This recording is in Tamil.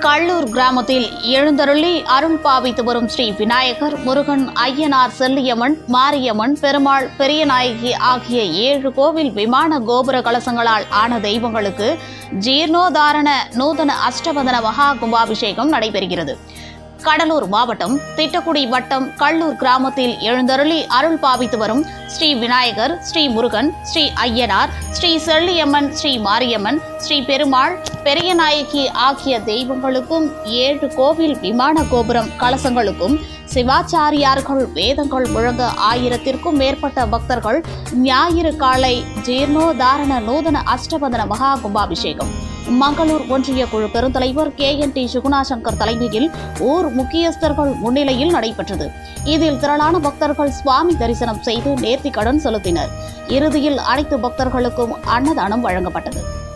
கிராமத்தில் எழுந்தருளி அருள் பாவித்து வரும் ஸ்ரீ விநாயகர் முருகன் ஐயனார் செல்லியம்மன் மாரியம்மன் பெருமாள் பெரியநாயகி ஆகிய ஏழு கோவில் விமான கோபுர கலசங்களால் ஆன தெய்வங்களுக்கு ஜீர்ணோதாரண நூதன அஷ்டபந்தன மகா கும்பாபிஷேகம் நடைபெறுகிறது. கடலூர் மாவட்டம் திட்டக்குடி வட்டம் கள்ளூர் கிராமத்தில் எழுந்தருளி அருள் பாவித்து வரும் ஸ்ரீ விநாயகர் ஸ்ரீ முருகன் ஸ்ரீ ஐயனார் ஸ்ரீ செல்லியம்மன் ஸ்ரீ மாரியம்மன் ஸ்ரீ பெருமாள் பெரியநாயகி ஆகிய தெய்வங்களுக்கும் ஏழு கோவில் விமான கோபுரம் கலசங்களுக்கும் சிவாச்சாரியார்கள் வேதங்கள் முழங்க ஆயிரத்திற்கும் மேற்பட்ட பக்தர்கள் ஞாயிறு காலை ஜீர்ணோதாரண நூதன அஷ்டபதன மகா கும்பாபிஷேகம். மங்களூர் ஒன்றிய குழு பெருந்தலைவர் K. N. D. Suguna Shankar தலைமையில் ஊர் முக்கியஸ்தர்கள் முன்னிலையில் நடைபெற்றது. இதில் திரளான பக்தர்கள் சுவாமி தரிசனம் செய்து நேர்த்திக்கடன் செலுத்தினர். இறுதியில் அனைத்து பக்தர்களுக்கும் அன்னதானம் வழங்கப்பட்டது.